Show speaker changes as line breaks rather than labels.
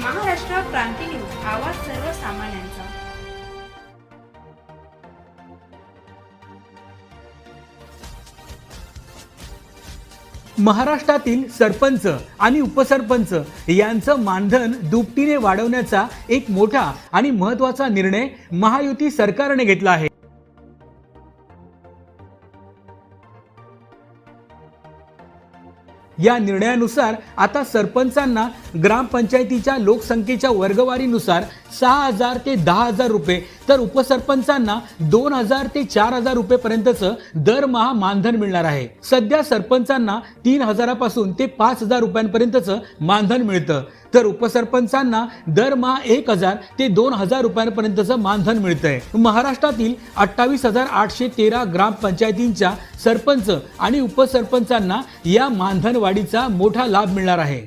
Maharashtra Kranti news आवाज सर्वसामान्यांचा.
महाराष्ट्रातील सरपंच आणि उपसरपंच यांचं मानधन दुपटीने वाढवण्याचा एक मोठा आणि महत्त्वाचा निर्णय महायुती सरकारने घेतला आहे. या निर्णयानुसार आता सरपंचांना ग्रामपंचायतीच्या लोकसंख्येच्या वर्गवारीनुसार सहा हजार ते दहा हजार रुपये तर उपसरपंचांना दोन हजार ते चार हजार रुपयेपर्यंतचं दरमहा मानधन मिळणार आहे. सध्या सरपंचांना तीन हजारापासून ते पाच हजार रुपयांपर्यंतचं मानधन मिळतं. तर उपसरपंचांना दरमहा एक हजार ते दोन हजार रुपयांपर्यंतचं मानधन मिळतंय. महाराष्ट्रातील अठ्ठावीस हजार आठशे तेरा ग्रामपंचायतींच्या सरपंच आणि उपसरपंचांना या मानधन वाढीचा मोठा लाभ मिळणार आहे.